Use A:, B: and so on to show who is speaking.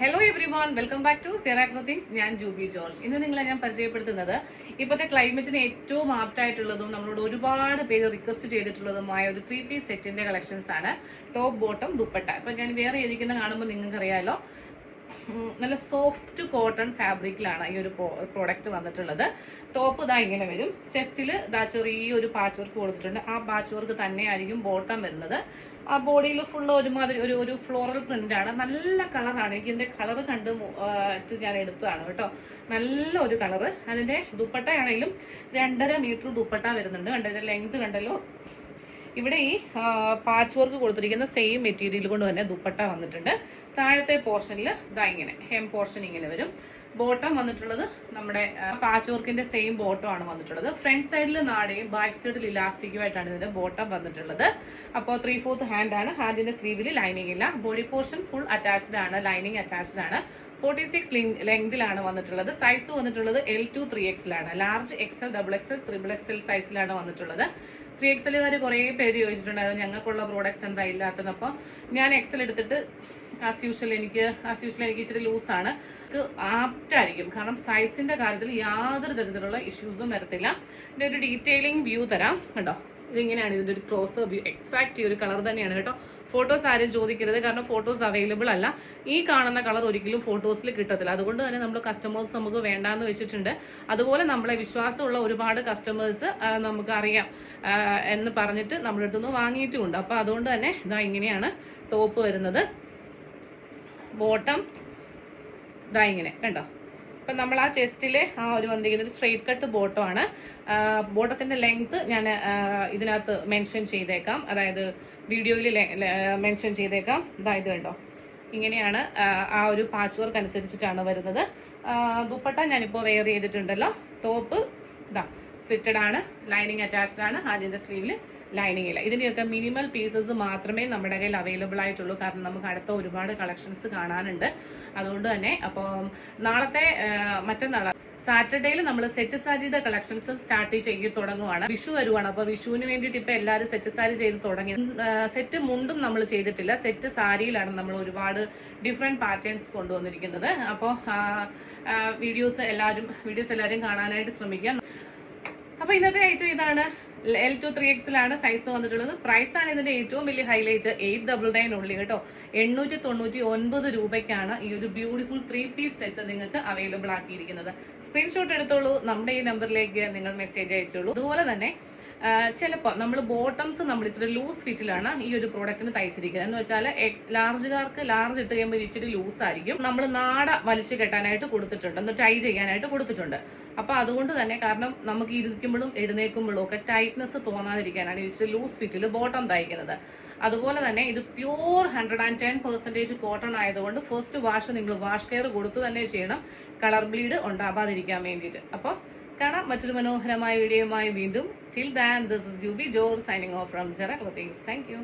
A: Hello everyone welcome back to സിറാക്നോത്തിങ്സ് ഞാൻ Jubi George. ഇന്ന് നിങ്ങളെ ഞാൻ പരിചയപ്പെടുത്തുന്നത് ഇപ്പോഴത്തെ ക്ലൈമറ്റിന് ഏറ്റവും ആപ്റ്റ് ആയിട്ടുള്ളതും നമ്മളോട് ഒരുപാട് പേര് റിക്വസ്റ്റ് ചെയ്തിട്ടുള്ളതുമായ ഒരു ത്രീ പീസ് സെറ്റിന്റെ കളക്ഷൻസ് ആണ്. Top bottom dupatta. ഇപ്പൊ ഞാൻ വേറെ ഇരിക്കുന്ന കാണുമ്പോൾ നിങ്ങൾക്ക് അറിയാലോ നല്ല സോഫ്റ്റ് കോട്ടൺ ഫാബ്രിക്കിലാണ് ഈ ഒരു പ്രോഡക്റ്റ് വന്നിട്ടുള്ളത്. ടോപ്പ് ഇതാ ഇങ്ങനെ വരും. ചെസ്റ്റിൽ ഇതാ ചെറിയൊരു പാച്ച് വർക്ക് കൊടുത്തിട്ടുണ്ട്. ആ പാച്ച് വർക്ക് തന്നെയായിരിക്കും ബോട്ടം വരുന്നത്. ആ ബോഡിയിൽ ഫുള്ള് ഒരുമാതിരി ഒരു ഒരു ഫ്ലോറൽ പ്രിന്റ് ആണ്. നല്ല കളറാണ് എനിക്ക് ഇതിന്റെ കളർ കണ്ട് ഞാൻ എടുത്തതാണ് കേട്ടോ. നല്ല ഒരു കളറ് അതിന്റെ ദുപ്പട്ടയാണെങ്കിലും രണ്ടര മീറ്റർ ദുപ്പട്ട വരുന്നുണ്ട്. കണ്ടോ? ഇതിന്റെ ലെങ്ത് കണ്ടല്ലോ? ഇവിടെ ഈ പാച്ച് വർക്ക് കൊടുത്തിരിക്കുന്ന സെയിം മെറ്റീരിയൽ കൊണ്ട് തന്നെ ദുപ്പട്ട വന്നിട്ടുണ്ട്. താഴത്തെ പോർഷനിൽ ഇതാ ഇങ്ങനെ ഹെം പോർഷൻ ഇങ്ങനെ വരും. ബോട്ടം വന്നിട്ടുള്ളത് നമ്മുടെ പാച്ച് വർക്കിന്റെ സെയിം ബോട്ടം ആണ് വന്നിട്ടുള്ളത്. ഫ്രണ്ട് സൈഡിൽ നാടയും ബാക്ക് സൈഡിൽ ഇലാസ്റ്റിക്കുമായിട്ടാണ് ഇതിന്റെ ബോട്ടം വന്നിട്ടുള്ളത്. അപ്പോൾ ത്രീ ഫോർത്ത് ഹാൻഡ് ആണ് ഹാൻഡിന്റെ സ്ലീവിൽ ലൈനിങ് ഇല്ല. ബോഡി പോർഷൻ ഫുൾ അറ്റാച്ച്ഡ് ആണ്. ലൈനിങ് അറ്റാച്ച്ഡ് ആണ്. ഫോർട്ടി സിക്സ് ലെങ്തിലാണ് വന്നിട്ടുള്ളത്. സൈസ് വന്നിട്ടുള്ളത് L to three എക്സിലാണ് large XL double XL triple XL സൈസിലാണ് വന്നിട്ടുള്ളത്. ത്രീ എക്സലുകാർ കുറേ പേര് ചോദിച്ചിട്ടുണ്ടായിരുന്നു ഞങ്ങൾക്കുള്ള പ്രോഡക്റ്റ്സ് എന്താ ഇല്ലാത്തത് അപ്പോൾ ഞാൻ എക്സൽ എടുത്തിട്ട് ആസ് യൂഷ്വൽ എനിക്ക് ആസ് യൂഷ്വൽ എനിക്ക് ഇച്ചിരി ലൂസാണ് ആപ്റ്റ് ആയിരിക്കും. കാരണം സൈസിന്റെ കാര്യത്തിൽ യാതൊരു തരത്തിലുള്ള ഇഷ്യൂസും വരത്തില്ല. ഇതിന്റെ ഒരു ഡീറ്റെയിലിംഗ് വ്യൂ തരാം. കണ്ടോ? ഇതിങ്ങനെയാണ് ഇതിന്റെ ഒരു ക്ലോസ് വ്യൂ എക്സാക്റ്റ് ഈ ഒരു കളർ തന്നെയാണ് കേട്ടോ. ഫോട്ടോസ് ആരും ചോദിക്കരുത് കാരണം ഫോട്ടോസ് അവൈലബിൾ അല്ല. ഈ കാണുന്ന കളർ ഒരിക്കലും ഫോട്ടോസിൽ കിട്ടത്തില്ല. അതുകൊണ്ട് തന്നെ നമ്മൾ കസ്റ്റമേഴ്സ് നമുക്ക് വേണ്ടാന്ന് വെച്ചിട്ടുണ്ട്. അതുപോലെ നമ്മളെ വിശ്വാസമുള്ള ഒരുപാട് കസ്റ്റമേഴ്സ് നമുക്കറിയാം എന്ന് പറഞ്ഞിട്ട് നമ്മുടെ അടുത്തുനിന്ന് വാങ്ങിയിട്ടുമുണ്ട്. അപ്പൊ അതുകൊണ്ട് തന്നെ ഇതാ ഇങ്ങനെയാണ് ടോപ്പ് വരുന്നത്. ബോട്ടം ഇതാ ഇങ്ങനെ കണ്ടോ? അപ്പൊ നമ്മൾ ആ ചെസ്റ്റിലെ ആ ഒരു വന്നിരിക്കുന്ന ഒരു സ്ട്രെയിറ്റ് കട്ട് ബോട്ടമാണ് ആണ്. ബോട്ടത്തിന്റെ ലെങ്ത് ഞാൻ ഇതിനകത്ത് മെൻഷൻ ചെയ്തേക്കാം. അതായത് വീഡിയോയിൽ മെൻഷൻ ചെയ്തേക്കാം. ഇത് കണ്ടോ? ഇങ്ങനെയാണ് ആ, ഒരു പാച്ച് വർക്ക് അനുസരിച്ചിട്ടാണ് വരുന്നത്. ദുപ്പട്ട ഞാനിപ്പോൾ വെയർ ചെയ്തിട്ടുണ്ടല്ലോ. ടോപ്പ് ഇതാ സ്റ്റിറ്റഡ് ആണ്. ലൈനിങ് അറ്റാച്ച്ഡ് ആണ്. ആദ്യത്തെ സ്ലീവിൽ ലൈനിങ് ഇതിന്റെയൊക്കെ മിനിമൽ പീസസ് മാത്രമേ നമ്മുടെ കയ്യിൽ അവൈലബിൾ ആയിട്ടുള്ളൂ. കാരണം നമുക്ക് അടുത്ത ഒരുപാട് കളക്ഷൻസ് കാണാനുണ്ട്. അതുകൊണ്ട് തന്നെ അപ്പോൾ നാളത്തെ മറ്റന്നാൾ സാറ്റർഡേയിൽ നമ്മൾ സെറ്റ് സാരിയുടെ കളക്ഷൻസ് സ്റ്റാർട്ട് ചെയ്ത് തുടങ്ങുവാണ്. വിഷു വരുവാണ്. അപ്പോൾ വിഷുവിന് വേണ്ടിയിട്ട് ഇപ്പൊ എല്ലാവരും സെറ്റ് സാരി ചെയ്ത് തുടങ്ങി. സെറ്റ് മുണ്ടും നമ്മൾ ചെയ്തിട്ടില്ല. സെറ്റ് സാരിയിലാണ് നമ്മൾ ഒരുപാട് ഡിഫറെന്റ് പാറ്റേൺസ് കൊണ്ടുവന്നിരിക്കുന്നത്. അപ്പോൾ വീഡിയോസ് എല്ലാവരും വീഡിയോസ് എല്ലാവരും കാണാനായിട്ട് ശ്രമിക്കുക അപ്പോൾ ഇന്നത്തെ ഐറ്റം ഇതാണ്. എൽ ടു ത്രീ എക്സിലാണ് സൈസ് വന്നിട്ടുള്ളത്. പ്രൈസ് ആണ് ഇതിന്റെ ഏറ്റവും വലിയ ഹൈലൈറ്റ് എയ്റ്റ് ഡബിൾ നയൻ ഉള്ളി കേട്ടോ. എണ്ണൂറ്റി തൊണ്ണൂറ്റി ഒൻപത് രൂപയ്ക്കാണ് ഈ ഒരു ബ്യൂട്ടിഫുൾ ത്രീ പീസ് സെറ്റ് നിങ്ങൾക്ക് അവൈലബിൾ ആക്കിയിരിക്കുന്നത്. സ്ക്രീൻഷോട്ട് എടുത്തോളൂ. നമ്മുടെ ഈ നമ്പറിലേക്ക് നിങ്ങൾ മെസ്സേജ് അയച്ചോളൂ. അതുപോലെ തന്നെ ചിലപ്പോൾ നമ്മൾ ബോട്ടംസ് നമ്മൾ ഇച്ചിരി ലൂസ് ഫിറ്റിലാണ് ഈ ഒരു പ്രോഡക്റ്റിന് തയ്ച്ചിരിക്കുന്നത്. എന്ന് വെച്ചാൽ എക്സ് ലാർജുകാർക്ക് ലാർജ് ഇട്ട് കഴിയുമ്പോൾ ഇച്ചിരി ലൂസ് ആയിരിക്കും. നമ്മൾ നാട വലിച്ചു കെട്ടാനായിട്ട് കൊടുത്തിട്ടുണ്ട്. ഒന്ന് ടൈ ചെയ്യാനായിട്ട് കൊടുത്തിട്ടുണ്ട്. അപ്പൊ അതുകൊണ്ട് തന്നെ കാരണം നമുക്ക് ഇരിക്കുമ്പോഴും എഴുന്നേൽക്കുമ്പോഴും ഒക്കെ ടൈറ്റ്നസ് തോന്നാതിരിക്കാനാണ് ഇച്ചിരി ലൂസ് ഫിറ്റിൽ ബോട്ടം തയ്ക്കുന്നത്. അതുപോലെ തന്നെ ഇത് pure hundred and ten percentage cotton ആയതുകൊണ്ട് ഫസ്റ്റ് വാഷ് നിങ്ങൾ വാഷ് കെയർ കൊടുത്ത് തന്നെ ചെയ്യണം. കളർ ബ്ലീഡ് ഉണ്ടാവാതിരിക്കാൻ വേണ്ടിയിട്ട്. അപ്പോൾ കാണാം. മറ്റൊരു മനോഹരമായ വീഡിയോയുമായി വീണ്ടും. Till then this Juby George signing off from Cera thank U